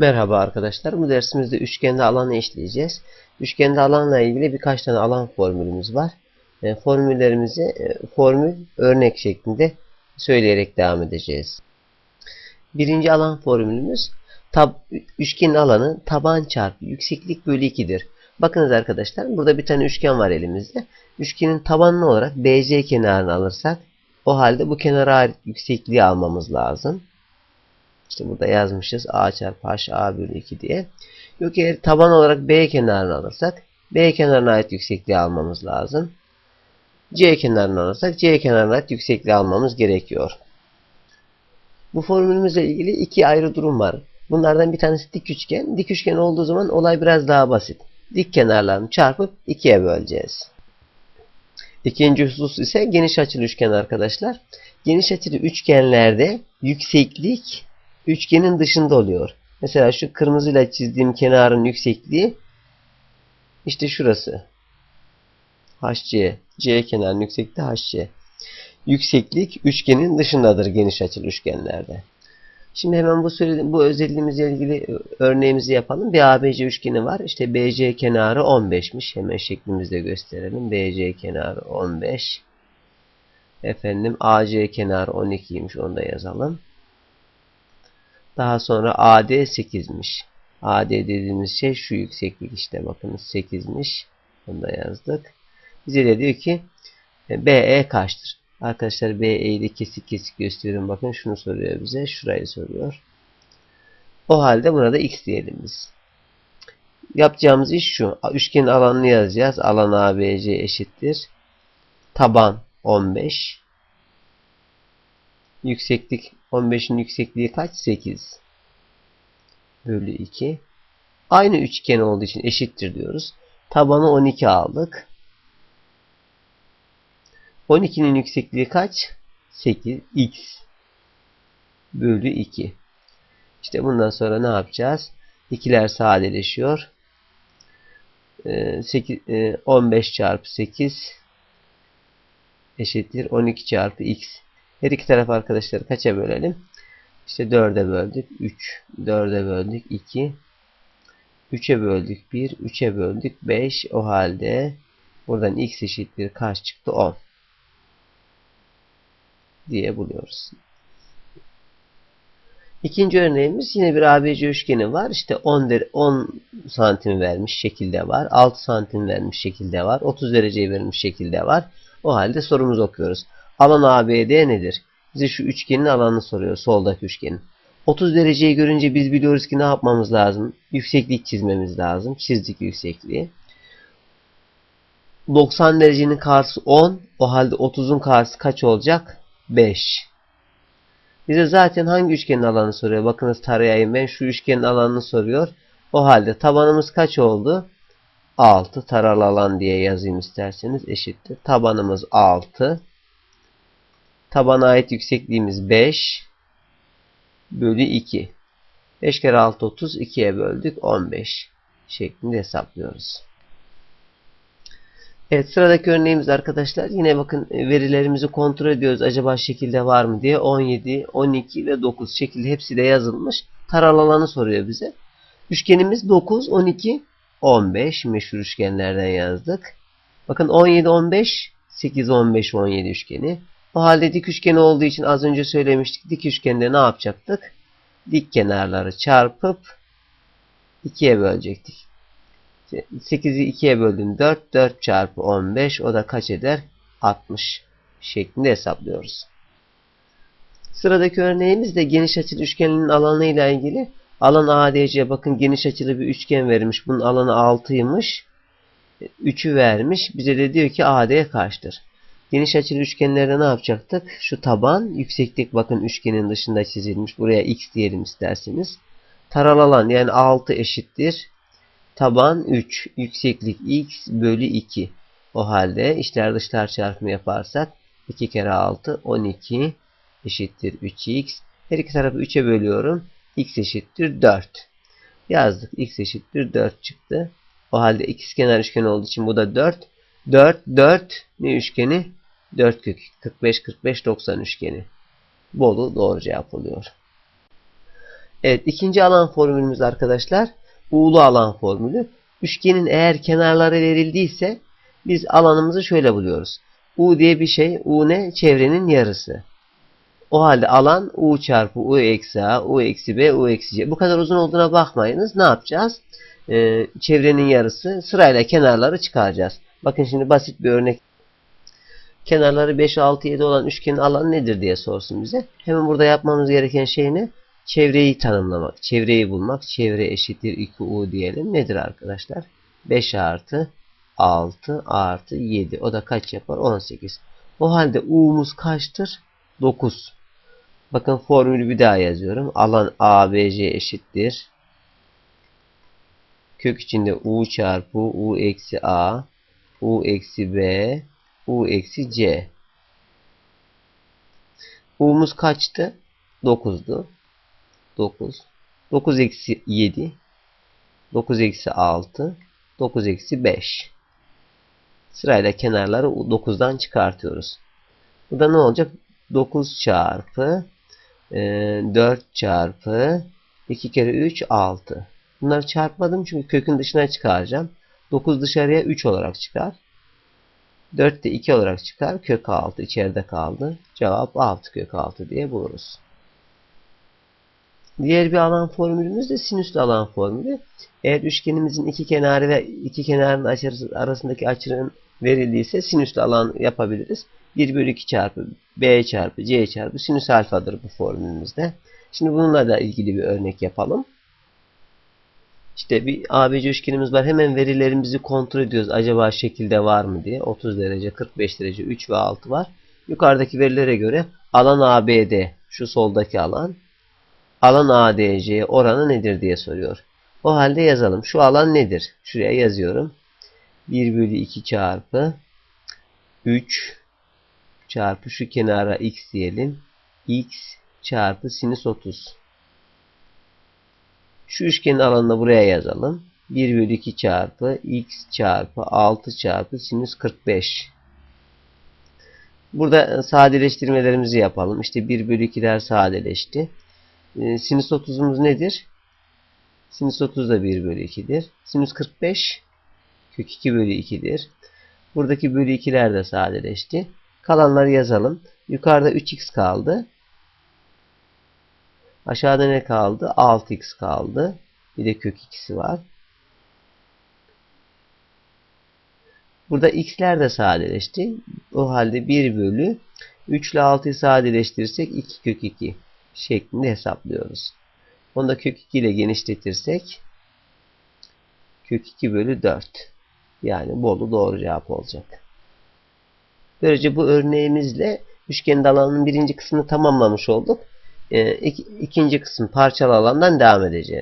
Merhaba arkadaşlar. Bu dersimizde üçgende alanı işleyeceğiz. Üçgende alanla ilgili birkaç tane alan formülümüz var. E, formüllerimizi e, formül örnek şeklinde söyleyerek devam edeceğiz. Birinci alan formülümüz tab üçgenin alanı taban çarpı yükseklik bölü 2'dir. Bakınız arkadaşlar burada bir tane üçgen var elimizde. Üçgenin tabanını olarak BC kenarını alırsak o halde bu kenara ait yüksekliği almamız lazım. İşte burada yazmışız a çarpı h a bölü 2 diye. Yok eğer taban olarak b kenarını alırsak b kenarına ait yüksekliği almamız lazım. c kenarını alırsak c kenarına ait yüksekliği almamız gerekiyor. Bu formülümüzle ilgili iki ayrı durum var. Bunlardan bir tanesi dik üçgen. Dik üçgen olduğu zaman olay biraz daha basit. Dik kenarlarını çarpıp ikiye böleceğiz. İkinci husus ise geniş açılı üçgen arkadaşlar. Geniş açılı üçgenlerde yükseklik üçgenin dışında oluyor. Mesela şu kırmızıyla çizdiğim kenarın yüksekliği işte şurası. HC. C kenarının yüksekliği HC. Yükseklik üçgenin dışındadır geniş açılı üçgenlerde. Şimdi hemen bu söylediğim bu özelliğimizle ilgili örneğimizi yapalım. Bir ABC üçgeni var. İşte BC kenarı 15'miş. Hemen şeklimizde gösterelim. BC kenarı 15. Efendim AC kenarı 12'ymiş. Onu da yazalım. Daha sonra AD 8'miş. AD dediğimiz şey şu yükseklik işte bakınız 8'miş. Bunu da yazdık. Bize de diyor ki BE kaçtır? Arkadaşlar BE'yi de kesik kesik gösteriyorum. Bakın şunu soruyor bize. Şurayı soruyor. O halde burada x diyelim biz. Yapacağımız iş şu. Üçgenin alanını yazacağız. Alan ABC eşittir. Taban 15. Yükseklik 15'in yüksekliği kaç? 8. Bölü 2. Aynı üçgen olduğu için eşittir diyoruz. Tabanı 12 aldık. 12'nin yüksekliği kaç? 8. X. Bölü 2. İşte bundan sonra ne yapacağız? İkiler sadeleşiyor. 8, 15 çarpı 8 eşittir 12 çarpı x. Her iki taraf arkadaşlar kaça bölelim? İşte 4'e böldük 3. 4'e böldük 2. 3'e böldük 1. 3'e böldük 5. O halde buradan x eşittir kaç çıktı? 10. Diye buluyoruz. İkinci örneğimiz yine bir ABC üçgeni var. İşte 10, 10 santim vermiş şekilde var. 6 santim vermiş şekilde var. 30 dereceyi vermiş şekilde var. O halde sorumuzu okuyoruz. Alan ABD nedir? Bize şu üçgenin alanını soruyor. Soldaki üçgenin. 30 dereceyi görünce biz biliyoruz ki ne yapmamız lazım? Yükseklik çizmemiz lazım. Çizdik yüksekliği. 90 derecenin karşısı 10. O halde 30'un karşısı kaç olacak? 5. Bize zaten hangi üçgenin alanını soruyor? Bakınız tarayayım ben. Şu üçgenin alanını soruyor. O halde tabanımız kaç oldu? 6 taralı alan diye yazayım isterseniz eşittir. Tabanımız 6. Tabana ait yüksekliğimiz 5 bölü 2. 5 kere 6 30 2'ye böldük 15 şeklinde hesaplıyoruz. Evet sıradaki örneğimiz arkadaşlar yine bakın verilerimizi kontrol ediyoruz acaba şekilde var mı diye 17, 12 ve 9 şekilde hepsi de yazılmış. Taralı alanı soruyor bize. Üçgenimiz 9, 12, 15 meşhur üçgenlerden yazdık. Bakın 17, 15, 8, 15, 17 üçgeni. O halde dik üçgen olduğu için az önce söylemiştik. Dik üçgende ne yapacaktık? Dik kenarları çarpıp 2'ye bölecektik. 8'i 2'ye böldüm 4. 4 çarpı 15 o da kaç eder? 60 şeklinde hesaplıyoruz. Sıradaki örneğimiz de geniş açılı üçgenin alanı ile ilgili. Alan ADC bakın geniş açılı bir üçgen vermiş. Bunun alanı 6'ymış. 3'ü vermiş. Bize de diyor ki AD kaçtır? Geniş açılı üçgenlerde ne yapacaktık? Şu taban, yükseklik bakın üçgenin dışında çizilmiş. Buraya x diyelim isterseniz. Taralı alan yani 6 eşittir. Taban 3, yükseklik x bölü 2. O halde içler dışlar çarpımı yaparsak 2 kere 6 12 eşittir 3x. Her iki tarafı 3'e bölüyorum. x eşittir 4. Yazdık. x eşittir 4 çıktı. O halde ikizkenar üçgen olduğu için bu da 4. 4, 4 ne üçgeni? 4 kök 45, 45, 90 üçgeni. Bolu doğru cevap oluyor. Evet ikinci alan formülümüz arkadaşlar u'lu alan formülü. Üçgenin eğer kenarları verildiyse biz alanımızı şöyle buluyoruz. U diye bir şey. U ne? Çevrenin yarısı. O halde alan U çarpı U eksi A, U eksi B, U eksi C. Bu kadar uzun olduğuna bakmayınız. Ne yapacağız? Ee, çevrenin yarısı sırayla kenarları çıkaracağız. Bakın şimdi basit bir örnek. Kenarları 5, 6, 7 olan üçgenin alanı nedir diye sorsun bize. Hemen burada yapmamız gereken şey ne? Çevreyi tanımlamak. Çevreyi bulmak. Çevre eşittir 2U diyelim. Nedir arkadaşlar? 5 artı 6 artı 7. O da kaç yapar? 18. O halde U'muz kaçtır? 9. Bakın formülü bir daha yazıyorum. Alan ABC eşittir. Kök içinde U çarpı U eksi A, U eksi B, U eksi C. U'muz kaçtı? 9'du. 9. 9 eksi 7. 9 eksi 6. 9 eksi 5. Sırayla kenarları 9'dan çıkartıyoruz. Bu da ne olacak? 9 çarpı e, 4 çarpı 2 kere 3 6. Bunları çarpmadım çünkü kökün dışına çıkaracağım. 9 dışarıya 3 olarak çıkar. 4 de 2 olarak çıkar. Kök 6 içeride kaldı. Cevap 6 kök 6 diye buluruz. Diğer bir alan formülümüz de sinüslü alan formülü. Eğer üçgenimizin iki kenarı ve iki kenarın arasındaki açının verildiyse sinüslü alan yapabiliriz. 1 bölü 2 çarpı b çarpı c çarpı sinüs alfadır bu formülümüzde. Şimdi bununla da ilgili bir örnek yapalım. İşte bir ABC üçgenimiz var. Hemen verilerimizi kontrol ediyoruz. Acaba şekilde var mı diye. 30 derece, 45 derece, 3 ve 6 var. Yukarıdaki verilere göre alan ABD, şu soldaki alan, alan ADC oranı nedir diye soruyor. O halde yazalım. Şu alan nedir? Şuraya yazıyorum. 1 bölü 2 çarpı 3 çarpı şu kenara x diyelim. x çarpı sinüs 30. Şu üçgenin alanını buraya yazalım. 1 bölü 2 çarpı x çarpı 6 çarpı sinüs 45. Burada sadeleştirmelerimizi yapalım. İşte 1 bölü 2'ler sadeleşti. Ee, sinüs 30'umuz nedir? Sinüs 30 da 1 bölü 2'dir. Sinüs 45 kök 2 bölü 2'dir. Buradaki bölü 2'ler de sadeleşti. Kalanları yazalım. Yukarıda 3x kaldı. Aşağıda ne kaldı? 6x kaldı. Bir de kök 2'si var. Burada x'ler de sadeleşti. O halde 1 bölü 3 ile 6'yı sadeleştirirsek 2 kök 2 şeklinde hesaplıyoruz. Onu da kök 2 ile genişletirsek kök 2 bölü 4. Yani Bolu doğru cevap olacak. Böylece bu örneğimizle üçgenin alanının birinci kısmını tamamlamış olduk. İk ikinci kısım parçalı alandan devam edeceğiz.